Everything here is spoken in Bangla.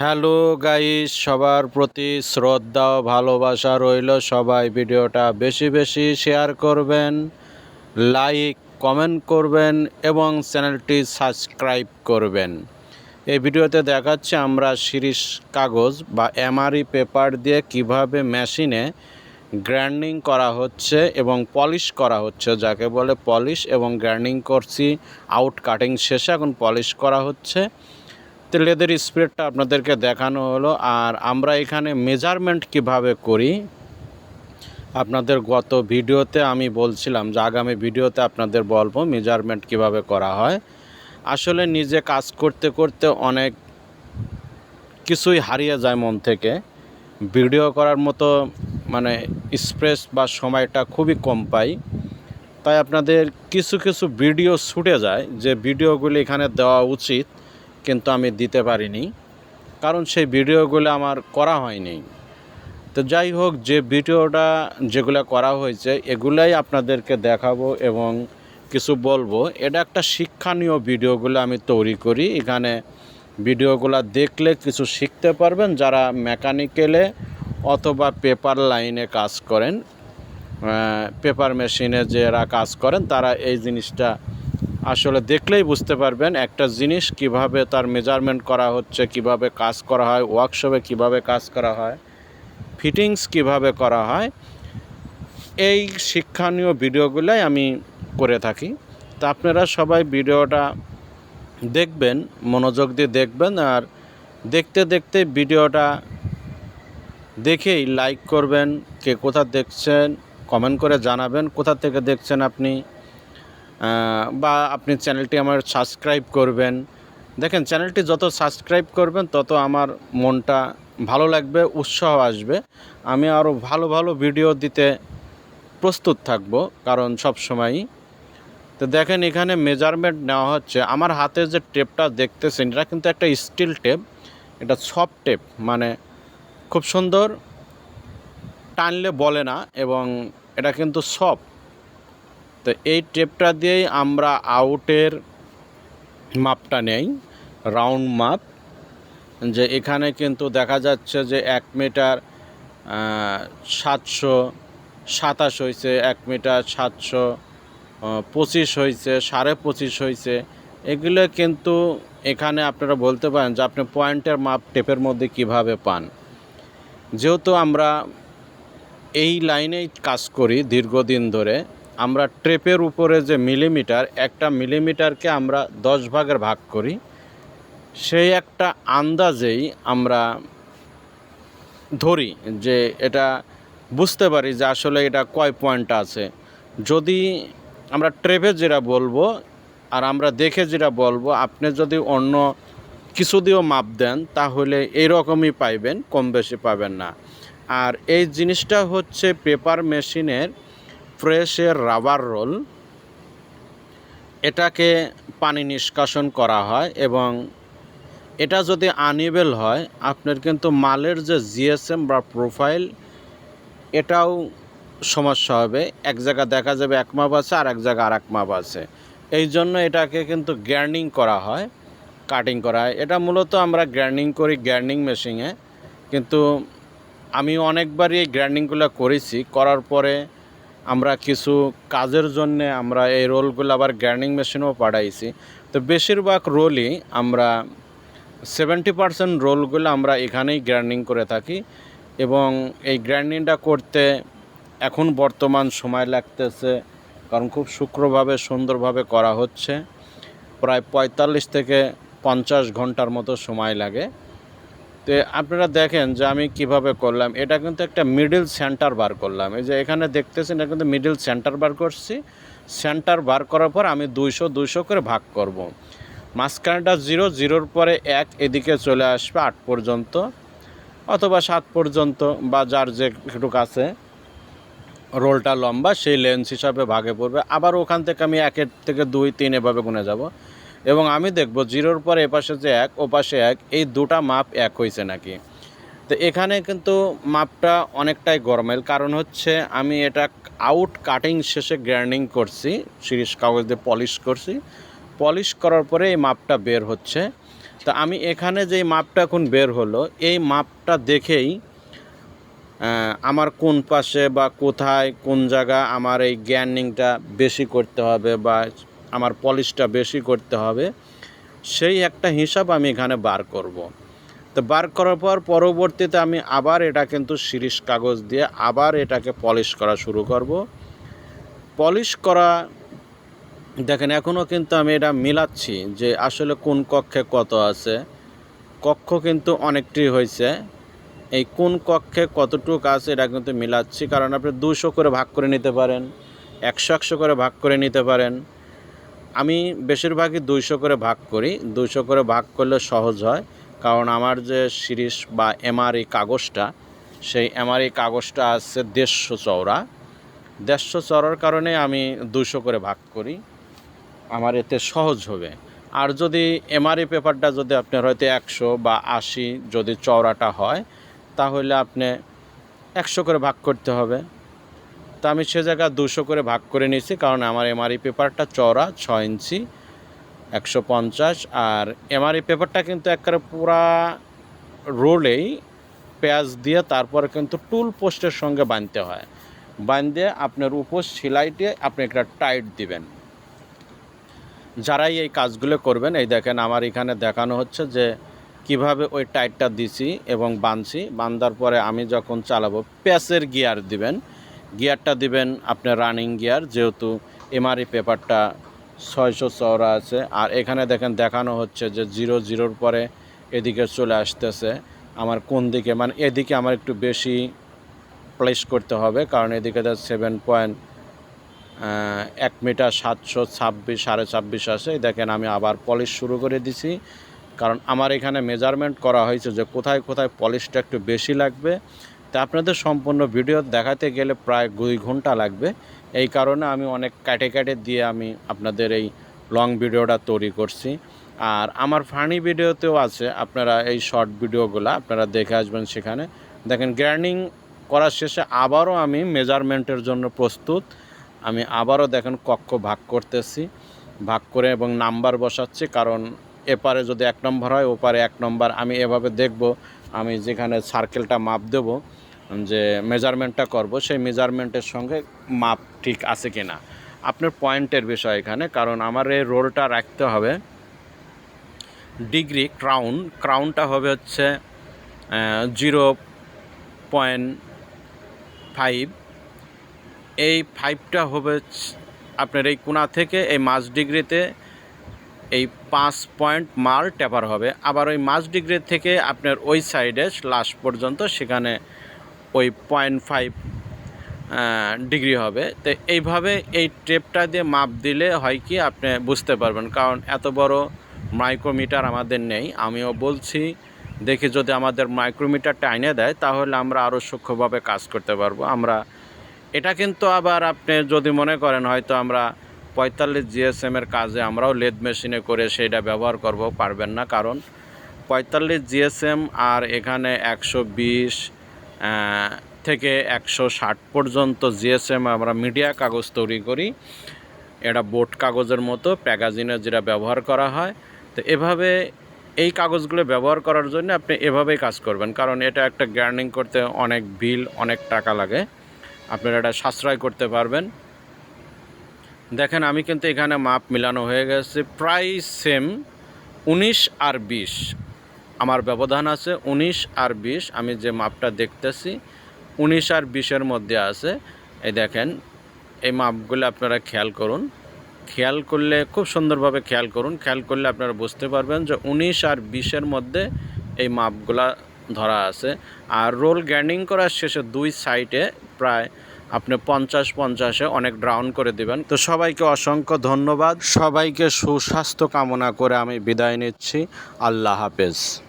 হ্যালো গাইস, সবার প্রতি শ্রদ্ধা ও ভালোবাসা রইল। সবাই ভিডিওটা বেশি বেশি শেয়ার করবেন, লাইক, কমেন্ট করবেন এবং চ্যানেলটি সাবস্ক্রাইব করবেন। এই ভিডিওতে দেখাচ্ছে আমরা শিরিষ কাগজ বা এমআরই পেপার দিয়ে কীভাবে মেশিনে গ্র্যান্ডিং করা হচ্ছে এবং পলিশ করা হচ্ছে। যাকে বলে পলিশ এবং গ্র্যান্ডিং করছি, আউট কাটিং শেষে এখন পলিশ করা হচ্ছে। তো লেদের স্প্রেডটা আপনাদেরকে দেখানো হলো। আর আমরা এখানে মেজারমেন্ট কীভাবে করি, আপনাদের গত ভিডিওতে আমি বলছিলাম যে আগামী ভিডিওতে আপনাদের বলব মেজারমেন্ট কীভাবে করা হয়। আসলে নিজে কাজ করতে করতে অনেক কিছুই হারিয়ে যায় মন থেকে। ভিডিও করার মতো মানে স্প্রেস বা সময়টা খুবই কম পাই। তাই আপনাদের কিছু কিছু ভিডিও ছুটে যায়, যে ভিডিওগুলি এখানে দেওয়া উচিত। কিন্তু আমি দিতে পারিনি, কারণ সেই ভিডিওগুলো আমার করা হয়নি। তো যাই হোক, যে ভিডিওটা যেগুলো করা হয়েছে, এগুলাই আপনাদেরকে দেখাবো এবং কিছু বলব। এটা একটা শিক্ষণীয় ভিডিওগুলো আমি তৈরি করি। এখানে ভিডিওগুলো দেখলে কিছু শিখতে পারবেন যারা মেকানিক্যালে অথবা পেপার লাইনে কাজ করেন পেপার মেশিনে যারা কাজ করেন, তারা এই জিনিসটা আসলে দেখলেই বুঝতে পারবেন একটা জিনিস কীভাবে তার মেজারমেন্ট করা হচ্ছে, কীভাবে কাজ করা হয় ওয়ার্কশপে কীভাবে কাজ করা হয় ফিটিংস কীভাবে করা হয়, এই শিক্ষণীয় ভিডিওগুলাই আমি করে থাকি। তা আপনারা সবাই ভিডিওটা দেখবেন, মনোযোগ দিয়ে দেখবেন আর দেখতে দেখতে ভিডিওটা দেখেই লাইক করবেন, কে কোথা দেখছেন কমেন্ট করে জানাবেন, কোথা থেকে দেখছেন আপনি বা আপনি চ্যানেলটি আমার সাবস্ক্রাইব করবেন। দেখেন, চ্যানেলটি যত সাবস্ক্রাইব করবেন, তত আমার মনটা ভালো লাগবে, উৎসাহ আসবে। আমি আরও ভালো ভালো ভিডিও দিতে প্রস্তুত থাকব, কারণ সব সময়ই। তো দেখেন, এখানে মেজারমেন্ট নেওয়া হচ্ছে। আমার হাতে যে টেপটা দেখতেছেন, এটা কিন্তু একটা স্টিল টেপ এটা সফট টেপ মানে খুব সুন্দর, টানলে বলে না, এবং এটা কিন্তু সফট তো এই টেপটা দিয়েই আমরা আউটের মাপটা নেই, রাউন্ড মাপ, যে এখানে কিন্তু দেখা যাচ্ছে যে এক মিটার সাতশো সাতাশ হয়েছে এক মিটার সাতশো পঁচিশ হয়েছে সাড়ে পঁচিশ হয়েছে এগুলো কিন্তু এখানে আপনারা বলতে পারেন যে আপনি পয়েন্টের মাপ টেপের মধ্যে কীভাবে পান। যেহেতু আমরা এই লাইনেই কাজ করি দীর্ঘদিন ধরে আমরা ট্রেপের উপরে যে মিলিমিটার, একটা মিলিমিটারকে আমরা দশ ভাগের ভাগ করি। সেই একটা আন্দাজেই আমরা ধরি যে এটা বুঝতে পারি যে আসলে এটা কয় পয়েন্ট আছে। যদি আমরা ট্রেপে যেটা বলব আর আমরা দেখে যেটা বলব, আপনি যদি অন্য কিছু দিয়েও মাপ দেন, তাহলে এইরকমই পাইবেন, কম বেশি পাবেন না। আর এই জিনিসটা হচ্ছে পেপার মেশিনের ফ্রেশের রাবার রোল। এটাকে পানি নিষ্কাশন করা হয় এবং এটা যদি আনইবেল হয়, আপনার কিন্তু মালের যে জিএসএম বা প্রোফাইল, এটাও সমস্যা হবে। এক জায়গা দেখা যাবে এক মাপ আছে আর এক জায়গা আর এক মাপ আছে। এই জন্য এটাকে কিন্তু গ্র্যান্ডিং করা হয়, কাটিং করা হয়। এটা মূলত আমরা গ্র্যান্ডিং করি গ্র্যান্ডিং মেশিনে। কিন্তু আমি অনেকবারই এই গ্র্যান্ডিংগুলো করেছি, করার পরে আমরা কিছু কাজের জন্য আমরা এই রোলগুলো আবার গ্র্যান্ডিং মেশিনেও পাঠাইছি। তো বেশিরভাগ রোলই আমরা সেভেন্টি পার্সেন্ট রোলগুলো আমরা এখানেই গ্র্যান্ডিং করে থাকি এবং এই গ্র্যান্ডিংটা করতে এখন বর্তমান সময় লাগতেছে, কারণ খুব শুক্রভাবে, সুন্দরভাবে করা হচ্ছে। প্রায় পঁয়তাল্লিশ থেকে পঞ্চাশ ঘণ্টার মতো সময় লাগে। তো আপনারা দেখেন যে আমি কীভাবে করলাম। এটা কিন্তু একটা মিডল সেন্টার বার করলাম। এই যে এখানে দেখতেছেন, এটা কিন্তু মিডল সেন্টার বার করছি। সেন্টার বার করার পর আমি দুইশো দুইশো করে ভাগ করব। মাঝখানেটা জিরো জিরোর পরে এক, এদিকে চলে আসবে আট পর্যন্ত অথবা সাত পর্যন্ত বা যার যে একটু কাছে রোলটা লম্বা, সেই লেন্স হিসাবে ভাগে পড়বে। আবার ওখান থেকে আমি একের থেকে দুই, তিন এভাবে গুনে যাব। এবং আমি দেখব জিরোর পর এপাশে যে এক ও পাশে এক, এই দুটা মাপ এক হয়েছে নাকি? তো এখানে কিন্তু মাপটা অনেকটাই গরমেল কারণ হচ্ছে আমি এটা আউট কাটিং শেষে গ্র্যান্ডিং করছি, সিরিজ কাগজ দিয়ে পলিশ করছি। পলিশ করার পরে এই মাপটা বের হচ্ছে। তো আমি এখানে যে মাপটা এখন বের হলো, এই মাপটা দেখেই আমার কোন পাশে বা কোথায় কোন জায়গা আমার এই গ্যান্ডিংটা বেশি করতে হবে বা আমার পলিশটা বেশি করতে হবে, সেই একটা হিসাব আমি এখানে বার করব। তো বার করার পর পরবর্তীতে আমি আবার এটা কিন্তু শিরিষ কাগজ দিয়ে আবার এটাকে পলিশ করা শুরু করব। পলিশ করা, দেখেন এখনও কিন্তু আমি এটা মিলাচ্ছি যে আসলে কোন কক্ষে কত আছে। কক্ষ কিন্তু অনেকটি হয়েছে। এই কোন কক্ষে কতটুকু আছে এটা কিন্তু মিলাচ্ছি, কারণ আপনি দুশো করে ভাগ করে নিতে পারেন, একশো একশো করে ভাগ করে নিতে পারেন। আমি বেশিরভাগই দুইশো করে ভাগ করি। দুইশো করে ভাগ করলে সহজ হয়। কারণ আমার যে সিরিজ বা এমআরই কাগজটা, সেই এমআরই কাগজটা আছে দেড়শো চওড়া। দেড়শো চড়ার কারণে আমি দুশো করে ভাগ করি। আমার এতে সহজ হবে। আর যদি এমআরই পেপারটা যদি আপনার হয়তো একশো বা আশি যদি চওড়াটা হয়, তাহলে আপনি একশো করে ভাগ করতে হবে। তা আমি সে জায়গা দুশো করে ভাগ করে নিয়েছি, কারণ আমার এমআরই পেপারটা চওড়া, ছয় ইঞ্চি, একশো পঞ্চাশ, আর এমআরই পেপারটা কিন্তু একবারে পুরা রোলেই পেঁয়াজ দিয়ে তারপরে কিন্তু টুল পোস্টের সঙ্গে বাঁধতে হয়। বাঁধে আপনার উপর সেলাইটে আপনি একটা টাইট দিবেন। যারাই এই কাজগুলো করবেন, এই দেখেন আমার এখানে দেখানো হচ্ছে যে কীভাবে ওই টাইটটা দিছি এবং বাঁধছি বাঁধার পরে আমি যখন চালাবো প্যাসের গিয়ার দিবেন। গিয়ারটা দিবেন আপনার রানিং গিয়ার, যেহেতু এমআরই পেপারটা ছয়শো চওড়া আছে। আর এখানে দেখেন দেখানো হচ্ছে যে জিরো জিরোর পরে এদিকে চলে আসতেছে। আমার কোন দিকে মানে এদিকে আমার একটু বেশি প্লেস করতে হবে, কারণ এদিকে সেভেন পয়েন্ট এক মিটার সাতশো ছাব্বিশ, সাড়ে ছাব্বিশ আছে। দেখেন আমি আবার পলিশ শুরু করে দিছি, কারণ আমার এখানে মেজারমেন্ট করা হয়েছে যে কোথায় কোথায় পলিশটা একটু বেশি লাগবে। তা আপনাদের সম্পূর্ণ ভিডিও দেখাতে গেলে প্রায় দুই ঘণ্টা লাগবে। এই কারণে আমি অনেক কাটে কাটে দিয়ে আমি আপনাদের এই লং ভিডিওটা তৈরি করছি। আর আমার ফানি ভিডিওতেও আছে, আপনারা এই শর্ট ভিডিওগুলো আপনারা দেখে আসবেন সেখানে। দেখেন গ্র্যান্ডিং করার শেষে আবারও আমি মেজারমেন্টের জন্য প্রস্তুত। আমি আবারও দেখেন কক্ষ ভাগ করতেছি, ভাগ করে এবং নাম্বার বসাচ্ছি, কারণ এপারে যদি এক নম্বর হয়, ওপারে এক নম্বর আমি এভাবে দেখব, আমি যেখানে সার্কেলটা মাপ দেব যে মেজারমেন্টটা করব, সেই মেজারমেন্টের সঙ্গে মাপ ঠিক আছে কি না আপনার পয়েন্টের বিষয় এখানে, কারণ আমার এই রোলটা রাখতে হবে ডিগ্রি ক্রাউন ক্রাউনটা হবে হচ্ছে জিরো পয়েন্ট ফাইভ এই ফাইভটা হবে আপনার এই কোনা থেকে এই মাঝ ডিগ্রিতে এই পাঁচ পয়েন্ট মাল টেপার হবে। আবার ওই মাঝ ডিগ্রি থেকে আপনার ওই সাইডে লাস্ট পর্যন্ত সেখানে ওই পয়েন্ট ফাইভ ডিগ্রি হবে। তো এইভাবে এই টেপটা দিয়ে মাপ দিলে হয় কি আপনি বুঝতে পারবেন। কারণ এত বড় মাইক্রোমিটার আমাদের নেই। আমিও বলছি, দেখি যদি আমাদের মাইক্রোমিটারটা এনে দেয়, তাহলে আমরা আরও সূক্ষ্মভাবে কাজ করতে পারব। আমরা, এটা কিন্তু আবার আপনি যদি মনে করেন, হয়তো আমরা পঁয়তাল্লিশ জিএসএমের কাজে আমরাও লেদ মেশিনে করে সেইটা ব্যবহার করব, পারবেন না। কারণ পঁয়তাল্লিশ জিএসএম আর এখানে একশো বিশ থেকে একশো ষাট পর্যন্ত জিএসএম আমরা মিডিয়া কাগজ তৈরি করি। এটা বোট কাগজের মতো, প্যাগাজিনে যেটা ব্যবহার করা হয়। তো এভাবে এই কাগজগুলো ব্যবহার করার জন্য আপনি এভাবেই কাজ করবেন, কারণ এটা একটা গ্রাইন্ডিং করতে অনেক বিল, অনেক টাকা লাগে। আপনারা এটা সাশ্রয় করতে পারবেন। দেখেন, আমি কিন্তু এখানে মাপ মিলানো হয়ে গেছে। প্রায় সেম উনিশ আর বিশ। আমার ব্যবধান আছে উনিশ আর বিশ, আমি যে মাপটা দেখতেছি, উনিশ আর বিশের মধ্যে আছে। এই দেখেন, এই মাপগুলো আপনারা খেয়াল করুন। খেয়াল করলে, খুব সুন্দরভাবে খেয়াল করুন। খেয়াল করলে আপনারা বুঝতে পারবেন যে উনিশ আর বিশের মধ্যে এই মাপগুলা ধরা আছে। আর রোল গ্যান্ডিং করার শেষে দুই সাইডে প্রায় আপনি পঞ্চাশ পঞ্চাশে অনেক ড্রাউন করে দিবেন। তো সবাইকে অসংখ্য ধন্যবাদ। সবাইকে সুস্বাস্থ্য কামনা করে আমি বিদায় নিচ্ছি। আল্লাহ হাফেজ।